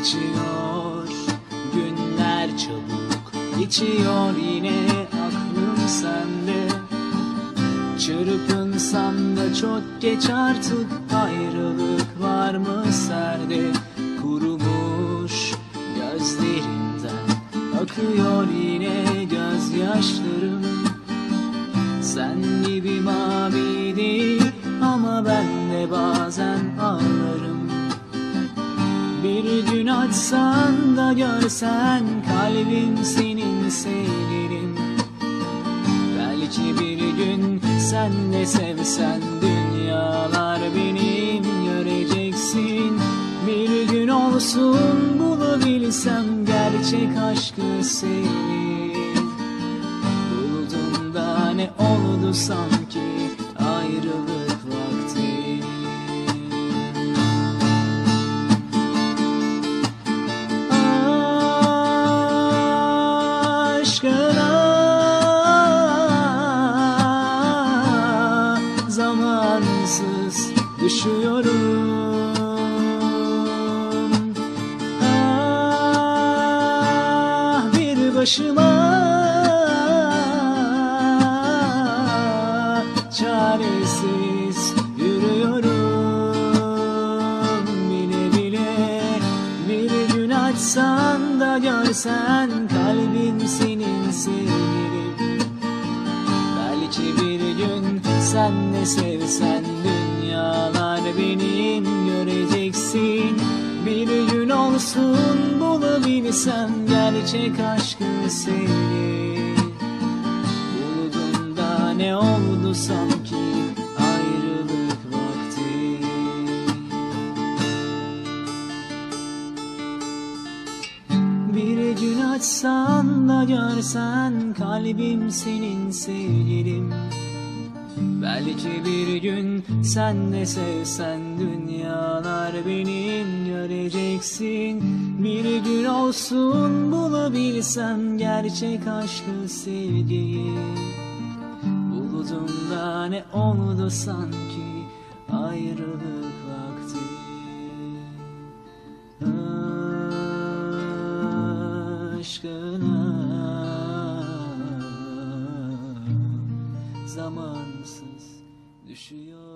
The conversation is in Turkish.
geçiyor. Günler çabuk geçiyor yine aklım sende. Çırpınsam da çok geç artık ayrılık var mı serde? Kurumuş gözlerimden akıyor yine gözyaşlarım. Sen gibi mavi değil ama ben de bazen bir gün açsan da görsen kalbim senin sevgilim. Belki bir gün sen de sevsen dünyalar benim göreceksin. Bir gün olsun bulabilsem gerçek aşkı seni Buldum da ne oldu sanki ayrılık zamansız düşüyorum. Ah bir başıma çaresiz yürüyorum. Bile bile bir gün açsan da görsen kalbim senin sevgilim sen de sevsen dünyalar benim göreceksin. Bir gün olsun bulabilsem gerçek aşkı seni. Buldum da ne oldu sanki ayrılık vakti. Bir gün açsan da görsen kalbim senin sevgilim Belki bir gün sen de sevsen dünyalar benim göreceksin. Bir gün olsun bulabilsem gerçek aşkı sevgiyi Buldum ne oldu sanki ayrılık zamansız düşüyor.